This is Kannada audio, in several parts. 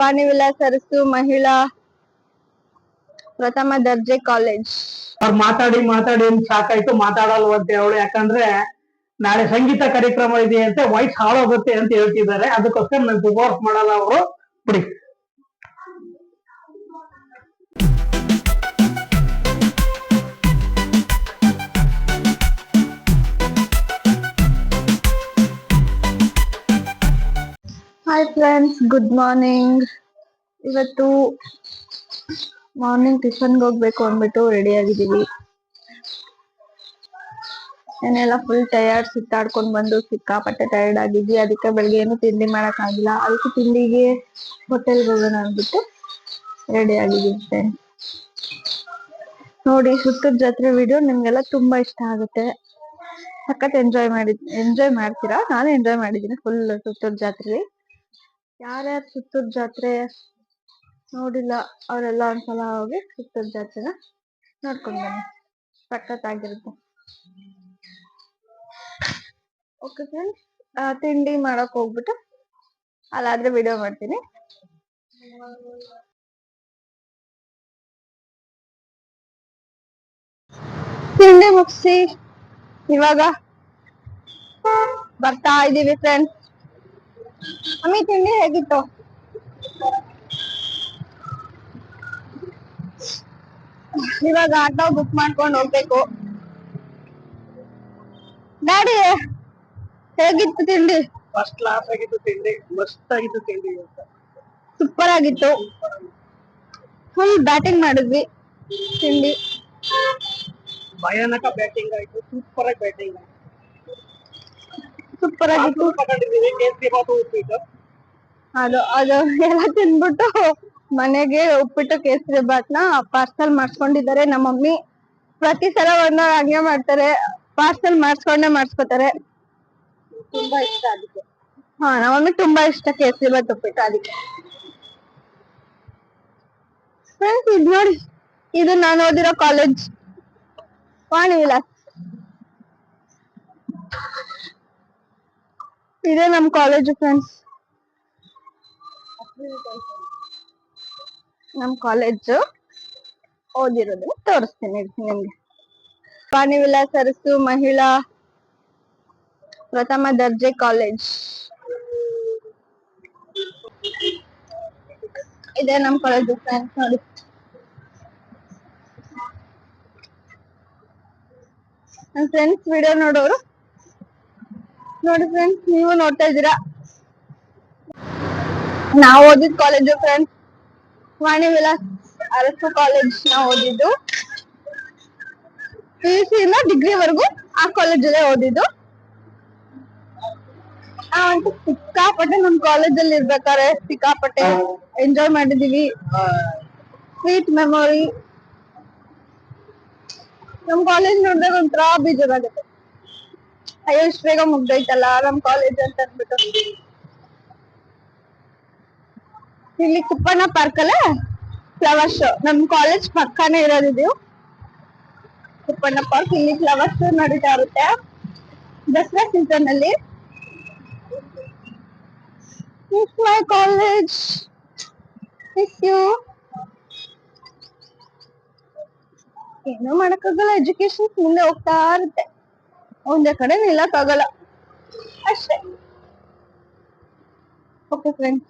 ವಾಣಿ ವಿಲಾ ಅರಸು ಮಹಿಳಾ ಪ್ರಥಮ ದರ್ಜೆ ಕಾಲೇಜ್. ಅವ್ರು ಮಾತಾಡಿ ಮಾತಾಡಿ ಸಾಕಾಯ್ತು ಮಾತಾಡಲ್ವಂತೆ ಅವಳು. ಯಾಕಂದ್ರೆ ನಾಳೆ ಸಂಗೀತ ಕಾರ್ಯಕ್ರಮ ಇದೆ ಅಂತ ವಾಯ್ಸ್ ಹಾಳಾಗುತ್ತೆ ಅಂತ ಹೇಳ್ತಿದ್ದಾರೆ. ಅದಕ್ಕೋಸ್ಕರ ನನ್ಗೆ ಫೋರ್ಸ್ ಮಾಡಲ್ಲ ಅವರು. ಬಿಡಿ. ಹಾಯ್ ಫ್ರೆಂಡ್ಸ್ ಗುಡ್ ಮಾರ್ನಿಂಗ್ ಇವತ್ತು ಮಾರ್ನಿಂಗ್ ಟಿಫನ್ ಹೋಗ್ಬೇಕು ಅಂದ್ಬಿಟ್ಟು ರೆಡಿ ಆಗಿದ್ದೀವಿ. ಏನೆಲ್ಲ ಫುಲ್ ಟಯರ್ಡ್ ಸುತ್ತಾಡ್ಕೊಂಡು ಬಂದು ಸಿಕ್ಕಾಪಟ್ಟೆ ಟಯರ್ಡ್ ಆಗಿದ್ವಿ. ಅದಕ್ಕೆ ಬೆಳಗ್ಗೆ ಏನು ತಿಂಡಿ ಮಾಡಕ್ ಆಗಿಲ್ಲ. ಅದಕ್ಕೆ ತಿಂಡಿಗೆ ಹೋಟೆಲ್ಗೆ ಹೋಗೋಣ ಅಂದ್ಬಿಟ್ಟು ರೆಡಿ ಆಗಿದ್ದೀವಿ ನೋಡಿ, ಸುತ್ತದ ಜಾತ್ರೆ ವಿಡಿಯೋ ನಿಮ್ಗೆಲ್ಲ ತುಂಬಾ ಇಷ್ಟ ಆಗುತ್ತೆ. ಸಖತ್ ಎಂಜಾಯ್ ಮಾಡಿ ಎಂಜಾಯ್ ಮಾಡ್ತೀರಾ? ನಾನು ಎಂಜಾಯ್ ಮಾಡಿದ್ದೀನಿ ಫುಲ್ ಸುತ್ತೂರ್ ಜಾತ್ರೆ ಯಾರ್ಯಾರು ಸುತ್ತೂರ್ ಜಾತ್ರೆ ನೋಡಿಲ್ಲ, ಅವರೆಲ್ಲ ಒಂದ್ಸಲ ಹೋಗಿ ಸುತ್ತೂರ್ ಜಾತ್ರೆನ ನೋಡ್ಕೊಂಡ್ ಬನ್ನಿ. ಸಖತ್ ಆಗಿರುತ್ತೆ ಓಕೆ ಫ್ರೆಂಡ್ಸ್ ತಿಂಡಿ ಮಾಡಕ್ ಹೋಗ್ಬಿಟ್ಟು ಅಲ್ಲಾದ್ರೆ ವಿಡಿಯೋ ಮಾಡ್ತೀನಿ. ತಿಂಡಿ ಮುಗಿಸಿ, ಇವಾಗ ಬರ್ತಾ ಇದೀವಿ ಫ್ರೆಂಡ್ಸ್ ಅಮ್ಮಿ ತಿಂಡಿ ಹೇಗಿತ್ತು? ಇವಾಗ ಆಟೋ ಬುಕ್ ಮಾಡ್ಕೊಂಡು ಹೋಗ್ಬೇಕು. ಡ್ಯಾಡಿ ಹೇಗಿತ್ತು ತಿಂಡಿ? ಫಸ್ಟ್ ಕ್ಲಾಸ್ ಆಗಿತ್ತು ತಿಂಡಿ ಮಸ್ತ್ ಆಗಿತ್ತು ತಿಂಡಿ ಸೂಪರ್ ಆಗಿತ್ತು. ಫುಲ್ ಬ್ಯಾಟಿಂಗ್ ಮಾಡಿದ್ವಿ ತಿಂಡಿ. ಭಯಾನಕ ಬ್ಯಾಟಿಂಗ್ ಆಯ್ತು ಸೂಪರ್ ಆಗಿ ಬ್ಯಾಟಿಂಗ್ ಆಯ್ತು ಸೂಪರ್ ಆಗಿತ್ತು ಅದು ಅದು ಎಲ್ಲ ತಿನ್ಬಿಟ್ಟು ಮನೆಗೆ ಉಪ್ಪಿಟ್ಟು ಕೇಸರಿ ಬಾತ್ನ ಪಾರ್ಸಲ್ ಮಾಡ್ಸ್ಕೊಂಡಿದ್ದಾರೆ. ನಮ್ಮ ಮಮ್ಮಿ ಪ್ರತಿ ಸಲ ಒಂದೊಂದು ಹಂಗೆ ಮಾಡ್ತಾರೆ. ಪಾರ್ಸಲ್ ಮಾಡ್ಸ್ಕೊಂಡೇ ಮಾಡ್ಸ್ಕೊತಾರೆ. ತುಂಬಾ ಇಷ್ಟ ಅದಕ್ಕೆ. ಹಾ ನಮ್ಮ ಮಮ್ಮಿ ತುಂಬಾ ಇಷ್ಟ ಕೇಸರಿ ಬಾತ್ ಉಪ್ಪಿಟ್ಟು ಅದಕ್ಕೆ. ಫ್ರೆಂಡ್ಸ್ ಇದು ನೋಡಿ ಇದು ನಾನು ಓದಿರೋ ಕಾಲೇಜ್ ವಾಣಿ ವಿಲಾಸ್. ಇದೇ ನಮ್ ಕಾಲೇಜು ಫ್ರೆಂಡ್ಸ್ ನಮ್ ಕಾಲೇಜ್ ಓದಿರೋದನ್ನ ತೋರಿಸ್ತೀನಿ ಇರಿ ನಿಮ್ಗೆ ವಾಣಿ ವಿಲಾಸ್ ಅರಸು ಮಹಿಳಾ ಪ್ರಥಮ ದರ್ಜೆ ಕಾಲೇಜ್ ಇದೆ ನಮ್ ಕಾಲೇಜು ಫ್ರೆಂಡ್ಸ್ ನೋಡಿ ನನ್ ಫ್ರೆಂಡ್ಸ್ ವಿಡಿಯೋ ನೋಡೋರು ನೋಡಿ ಫ್ರೆಂಡ್ಸ್ ನೀವು ನೋಡ್ತಾ ಇದ್ದೀರಾ? ನಾವು ಓದಿದ college friends Vani Vilas Arasu college ನಾವು ಓದಿದ್ದು. ಪಿ ಯು ಸಿ ಇಂದ ಡಿಗ್ರಿ ವರ್ಗು ಆ ಕಾಲೇಜಲ್ಲೇ ಓದಿದ್ದು. ಸಿಕ್ಕಾಪಟ್ಟೆ ನಮ್ ಕಾಲೇಜಲ್ಲಿ ಇರ್ಬೇಕಾದ್ರೆ ಸಿಕ್ಕಾಪಟ್ಟೆ ಎಂಜಾಯ್ ಮಾಡಿದೀವಿ. ಸ್ವೀಟ್ ಮೆಮೊರಿ ನಮ್ ಕಾಲೇಜ್ ನೋಡಿದಾಗ ಒಂಥರ ಬೇಜಾರಾಗುತ್ತೆ. ಅಯ್ಯೋ ಇಷ್ಟು ಬೇಗ ಮುಗ್ದೈತಲ್ಲ ನಮ್ ಕಾಲೇಜ್ ಅಂತ ಅಂದ್ಬಿಟ್ಟು ಇಲ್ಲಿ ಕುಪ್ಪಣ್ಣ ಪಾರ್ಕ್ ಅಲ್ಲ ಫ್ಲವರ್ ಶೋ ನಮ್ ಕಾಲೇಜ್ ಪಕ್ಕನೇ ಇರೋದು ಕುಪ್ಪಣ್ಣ ಪಾರ್ಕ್ ಇಲ್ಲಿ ಫ್ಲವರ್ ಶೋ ನಡೀತಾ ಇರುತ್ತೆ ದಸರಾ ಸೀಸನ್ ಅಲ್ಲಿ. ಮೈ ಕಾಲೇಜ್ ಯು ಏನೋ ಮಾಡಕ್ಕಾಗಲ್ಲ ಎಜುಕೇಶನ್ ಮುಂದೆ ಹೋಗ್ತಾ ಇರುತ್ತೆ. ಒಂದೇ ಕಡೆ ನಿಲ್ಲಕ್ಕಾಗಲ್ಲ ಅಷ್ಟೇ. ಓಕೆ ಫ್ರೆಂಡ್ಸ್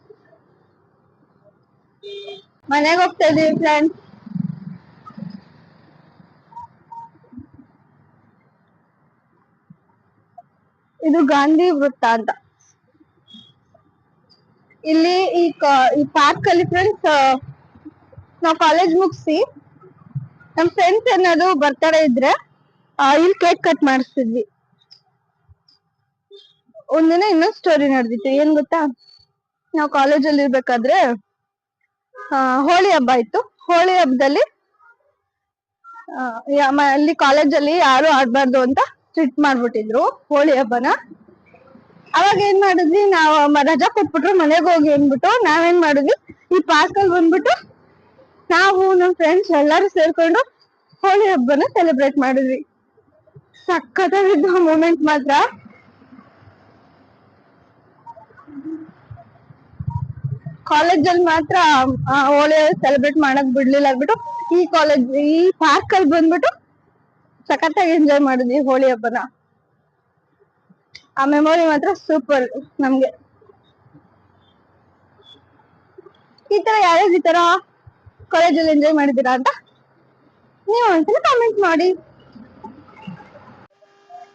ಮನೆಗೆ ಹೋಗ್ತಾ ಇದೀವಿ ಫ್ರೆಂಡ್ಸ್ ಇದು ಗಾಂಧಿ ವೃತ್ತ ಅಂತ. ಇಲ್ಲಿ ಈ ಈ ಪಾರ್ಕ್ ಅಲ್ಲಿ ಫ್ರೆಂಡ್ಸ್ ನಾವು ಕಾಲೇಜ್ ಮುಗಿಸಿ, ನಮ್ ಫ್ರೆಂಡ್ಸ್ ಏನಾದ್ರು ಬರ್ತಾರೆ ಇದ್ರೆ ಇಲ್ಲಿ ಕೇಕ್ ಕಟ್ ಮಾಡಿಸ್ತಿದ್ವಿ. ಒಂದಿನ ಇನ್ನೊಂದ್ ಸ್ಟೋರಿ ನಡೆದಿತ್ತು. ಏನ್ ಗೊತ್ತಾ? ನಾವು ಕಾಲೇಜಲ್ಲಿ ಇರ್ಬೇಕಾದ್ರೆ ಹೋಳಿ ಹಬ್ಬ ಇತ್ತು. ಹೋಳಿ ಹಬ್ಬದಲ್ಲಿ ಅಲ್ಲಿ ಕಾಲೇಜಲ್ಲಿ ಯಾರು ಆಡ್ಬಾರ್ದು ಅಂತ ಸ್ಟ್ರಿಕ್ಟ್ ಮಾಡ್ಬಿಟ್ಟಿದ್ರು ಹೋಳಿ ಹಬ್ಬನ. ಅವಾಗ ಏನ್ ಮಾಡಿದ್ವಿ? ನಾವು ರಜಾ ಕೊಟ್ಬಿಟ್ರು, ಮನೆಗೆ ಹೋಗಿ ಅಂದ್ಬಿಟ್ಟು ನಾವೇನ್ ಮಾಡಿದ್ವಿ? ಈ ಪಾರ್ಕ್ ಅಲ್ಲಿ ಬಂದ್ಬಿಟ್ಟು ನಾವು ನಮ್ ಫ್ರೆಂಡ್ಸ್ ಎಲ್ಲಾರು ಸೇರ್ಕೊಂಡು ಹೋಳಿ ಹಬ್ಬನ ಸೆಲೆಬ್ರೇಟ್ ಮಾಡಿದ್ವಿ. ಸಖತ್ತಾಗಿದ್ದು ಮೂಮೆಂಟ್ ಮಾತ್ರ. ಕಾಲೇಜಲ್ಲಿ ಮಾತ್ರ ಆ, ಹೋಳಿ ಸೆಲೆಬ್ರೇಟ್ ಮಾಡಕ್ ಬಿಡ್ಲಿಲ್ಲ ಅಂದ್ಬಿಟ್ಟು ಈ ಕಾಲೇಜ್ ಈ ಪಾರ್ಕ್ ಅಲ್ಲಿ ಬಂದ್ಬಿಟ್ಟು ಸಖತ್ತಾಗಿ ಎಂಜಾಯ್ ಮಾಡಿದ್ವಿ ಹೋಳಿ ಹಬ್ಬನ. ಆ ಮೆಮೊರಿ ಮಾತ್ರ ಸೂಪರ್ ನಮ್ಗೆ. ಈ ತರ ಯಾರ್ಯಾರು ಈ ತರ ಕಾಲೇಜಲ್ಲಿ ಎಂಜಾಯ್ ಮಾಡಿದೀರಾ ಅಂತ ನೀವು ಒಂದ್ಸಲ ಕಾಮೆಂಟ್ ಮಾಡಿ.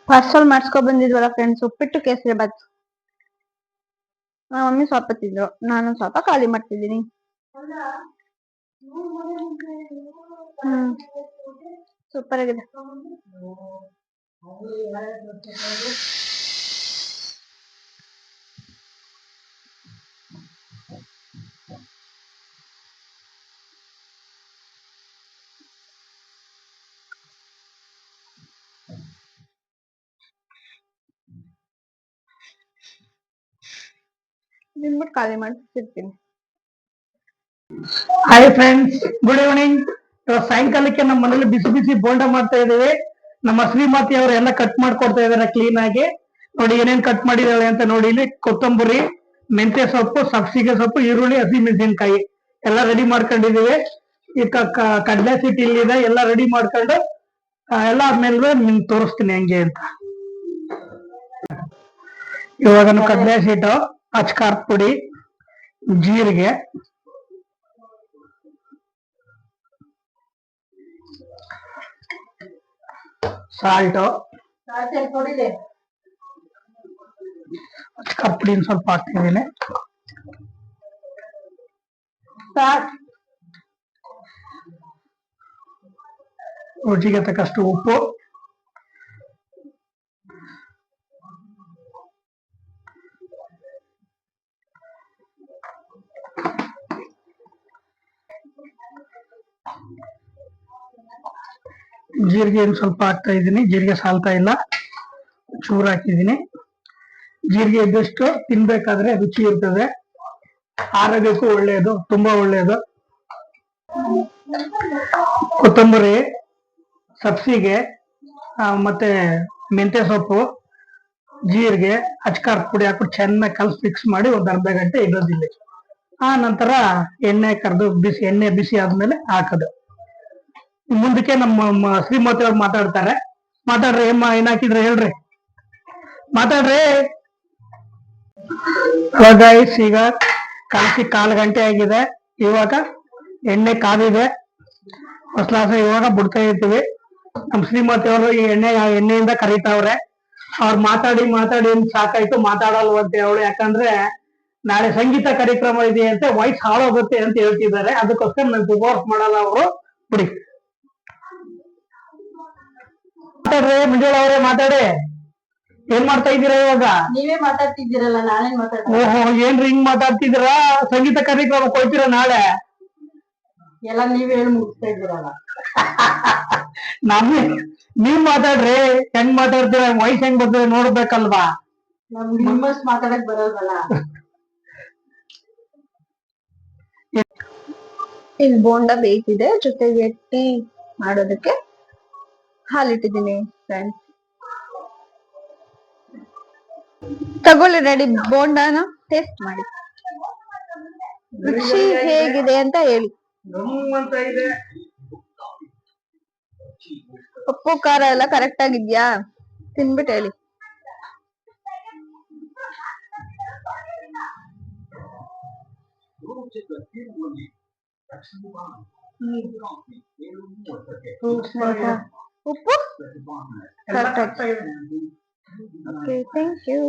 ಪಾರ್ಸಲ್ ಮಾಡಿಸ್ಕೊ ಬಂದಿದ್ವಲ್ಲ ಫ್ರೆಂಡ್ಸ್ ಉಪ್ಪಿಟ್ಟು ಕೇಸರಿ ಬಾತ್. ನಮ್ಮ ಮಮ್ಮಿ ಸ್ವಲ್ಪ ತಿಂದ್ರು, ನಾನು ಸ್ವಲ್ಪ ಖಾಲಿ ಮಾಡ್ತಿದ್ದೀನಿ. ಹ್ಮ್. ಸೂಪರ್ ಆಗಿದೆ. ತಿನ್ಬಿಟ್ಟು ಖಾಲಿ ಮಾಡ್ತಿರ್ತೀನಿ ಹಾಯ್ ಫ್ರೆಂಡ್ಸ್ ಗುಡ್ ಈವ್ನಿಂಗ್ ಸಾಯಂಕಾಲಕ್ಕೆ ನಮ್ಮ ಮನೇಲಿ ಬಿಸಿ ಬಿಸಿ ಬೋಂಡ ಮಾಡ್ತಾ ಇದೀವಿ ನಮ್ಮ ಶ್ರೀಮತಿ ಅವರು ಎಲ್ಲ ಕಟ್ ಮಾಡ್ಕೊಡ್ತಾ ಇದಾರೆ ಕ್ಲೀನ್ ಆಗಿ. ನೋಡಿ ಏನೇನ್ ಕಟ್ ಮಾಡಿದಾಳೆ ಅಂತ ನೋಡಿ ಇಲ್ಲಿ ಕೊತ್ತಂಬರಿ, ಮೆಂತ್ಯ ಸೊಪ್ಪು, ಸಬ್ಸಿಗೆ ಸೊಪ್ಪು, ಈರುಳ್ಳಿ, ಹಸಿ ಮೆಣಸಿನ್ಕಾಯಿ. ಎಲ್ಲ ರೆಡಿ ಮಾಡ್ಕೊಂಡಿದೀವಿ ಈಗ ಕಡ್ಲೆ ಸಿಟಿ ಇಲ್ಲಿದೆ. ಎಲ್ಲ ರೆಡಿ ಮಾಡ್ಕೊಂಡು ಎಲ್ಲ ಆದ್ಮೇಲೆ ನಿಮ್ಗೆ ತೋರಿಸ್ತೀನಿ ಹೆಂಗೆ ಅಂತ. ಇವಾಗ ಕಡಲೆ ಸೀಟು ಅಚ್ಕಾರ್ ಪುಡಿ ಜೀರಿಗೆ ಸಾಲ್ಟ್ ಕಪ್ಪಡಿ ಸ್ವಲ್ಪ ಹಾಕ್ತಿದ್ದೀನಿ ರುಚಿಗೆ ತಕ್ಕಷ್ಟು ಉಪ್ಪು ಜೀರಿಗೆ ಸ್ವಲ್ಪ ಹಾಕ್ತಾ ಇದ್ದೀನಿ. ಜೀರಿಗೆ ಸಾಲ್ತಾ ಇಲ್ಲ. ಚೂರು ಹಾಕಿದ್ದೀನಿ. ಜೀರಿಗೆ ಇದ್ದಷ್ಟು ತಿನ್ಬೇಕಾದ್ರೆ ರುಚಿ ಇರ್ತದೆ ಆರೋಗ್ಯಕ್ಕೂ ಒಳ್ಳೆಯದು, ತುಂಬಾ ಒಳ್ಳೆಯದು. ಕೊತ್ತಂಬರಿ, ಸಬ್ಸಿಗೆ ಮತ್ತೆ ಮೆಂತ್ಯ ಸೊಪ್ಪು, ಜೀರಿಗೆ, ಅಚ್ಕಾರ್ ಪುಡಿ ಹಾಕ್ಬಿಟ್ಟು ಚೆನ್ನಾಗಿ ಕಲ್ಸಿ ಫಿಕ್ಸ್ ಮಾಡಿ ಒಂದು ಅರ್ಧ ಗಂಟೆ ಇಡೋದಿಲ್ಲ. ಆ, ನಂತರ ಎಣ್ಣೆ ಕರೆದು ಬಿಸಿ, ಎಣ್ಣೆ ಬಿಸಿ ಆದ್ಮೇಲೆ ಹಾಕೋದು. ಮುಂದಕ್ಕೆ ನಮ್ಮ ಶ್ರೀಮತಿ ಅವ್ರು ಮಾತಾಡ್ತಾರೆ. ಮಾತಾಡ್ರಿ ಏಮ್ಮ ಏನ್ ಹಾಕಿದ್ರೆ ಹೇಳ್ರಿ. ಮಾತಾಡ್ರಿ. ಗೈಸ್ ಈಗ ಕಲಸಿ ಕಾಲು ಗಂಟೆ ಆಗಿದೆ. ಇವಾಗ ಎಣ್ಣೆ ಕಾದಿದೆ. ಹೊಸ ಇವಾಗ ಬಿಡ್ತಾ ಇರ್ತೀವಿ. ನಮ್ ಶ್ರೀಮತಿ ಅವರು ಈ ಎಣ್ಣೆ ಎಣ್ಣೆಯಿಂದ ಕರೀತಾವ್ರೆ. ಅವ್ರು ಮಾತಾಡಿ ಮಾತಾಡಿ ಸಾಕಾಯ್ತು. ಮಾತಾಡಲ್ವಂತೆ ಅವಳು ಯಾಕಂದ್ರೆ ನಾಳೆ ಸಂಗೀತ ಕಾರ್ಯಕ್ರಮ ಇದೆಯಂತೆ ವಾಯ್ಸ್ ಹಾಳೋಗುತ್ತೆ ಅಂತ ಹೇಳ್ತಿದ್ದಾರೆ. ಅದಕ್ಕೋಸ್ಕರ ನನ್ಗೆ ಫೋರ್ಸ್ ಮಾಡಲ್ಲ ಅವರು. ಬಿಡಿ. ಮಾತಾಡ್ರಿ ಮಂಜುಳ ಅವರೇ ಮಾತಾಡಿ. ಏನ್ ಮಾಡ್ತಾ ಇದ್ದೀರಾ ಇವಾಗ? ನೀವೇ ಮಾತಾಡ್ತಿದ್ದೀರಲ್ಲ ನಾನೇನ್ ಮಾತಾಡ್ತೀನಿ ಓಹೋ ಏನ್ರಿ ಹಿಂಗ್ ಮಾತಾಡ್ತಿದ್ದೀರಾ? ಸಂಗೀತ ಕಾರ್ಯಕ್ರಮ ಕೊಡ್ತೀರಾ ನಾಳೆ? ಎಲ್ಲ ನೀವ್ ಹೇಳಿ ಮುಗಿಸ್ತಾ ಇದ್ದೀರಲ್ಲ. ನಮ್ಗೆ ನೀವ್ ಮಾತಾಡ್ರಿ. ಹೆಂಗ್ ಮಾತಾಡ್ತೀರ? ವಯಸ್ಸು ಹೆಂಗ್ ಬರ್ತದೆ ನೋಡ್ಬೇಕಲ್ವಾ? ನಮ್ಗೆ ನಿಮ್ಮಷ್ಟು ಮಾತಾಡಕ್ ಬರೋದಲ್ಲ. ಇಲ್ಲಿ ಬೋಂಡ ಬೇಯ್ತಿದೆ ಜೊತೆಗೆ ಟೀ ಮಾಡೋದಕ್ಕೆ. ಹಾಲಿಟ್ಟಿದ್ದೀನಿ ಫ್ರೆಂಡ್ಸ್ ತಗೊಳ್ಳಿ ರೆಡಿ ಬೋಂಡಾನ ಟೇಸ್ಟ್ ಮಾಡಿ. ರುಚಿ ಹೇಗಿದೆ ಅಂತ ಹೇಳಿ. ಉಪ್ಪು, ಖಾರ ಎಲ್ಲ ಕರೆಕ್ಟ್ ಆಗಿದ್ಯಾ? ತಿನ್ಬಿಟ್ಟು ಹೇಳಿ. ಉಪ್ಪು ಕರೆಕ್ಟ್ ಓಕೆ ಥ್ಯಾಂಕ್ ಯು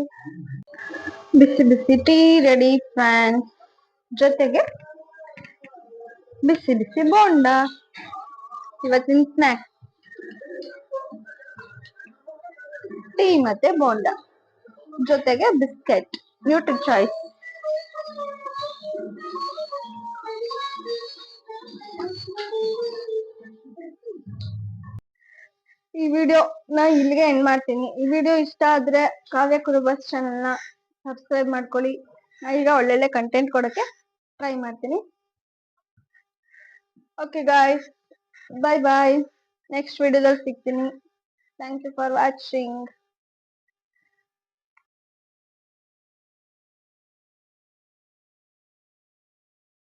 ಬಿಸಿ ಬಿಸಿ ಟೀ ರೆಡಿ ಫ್ರೆಂಡ್ಸ್ ಜೊತೆಗೆ ಬಿಸಿ ಬಿಸಿ ಬೋಂಡ ಇವತ್ತಿನ ಸ್ನ್ಯಾಕ್ ಟೀ ಮತ್ತೆ ಬೋಂಡ ಜೊತೆಗೆ ಬಿಸ್ಕೆಟ್ ನ್ಯೂಟ್ರಿ ಚಾಯ್ಸ್ ಈ ವಿಡಿಯೋ ನಾ ಇಲ್ಲಿಗೆ ಎಂಡ್ ಮಾಡ್ತೀನಿ. ಈ ವಿಡಿಯೋ ಇಷ್ಟ ಆದ್ರೆ ಕಾವ್ಯ ಕುರುಬಸ್ ಚಾನಲ್ನ ಸಬ್ಸ್ಕ್ರೈಬ್ ಮಾಡ್ಕೊಳ್ಳಿ. ನಾ ಈಗ ಒಳ್ಳೊಳ್ಳೆ ಕಂಟೆಂಟ್ ಕೊಡಕ್ಕೆ ಟ್ರೈ ಮಾಡ್ತೀನಿ. Okay guys bye bye next ವಿಡಿಯೋದಲ್ಲಿ ಸಿಗ್ತೀನಿ. Thank you for watching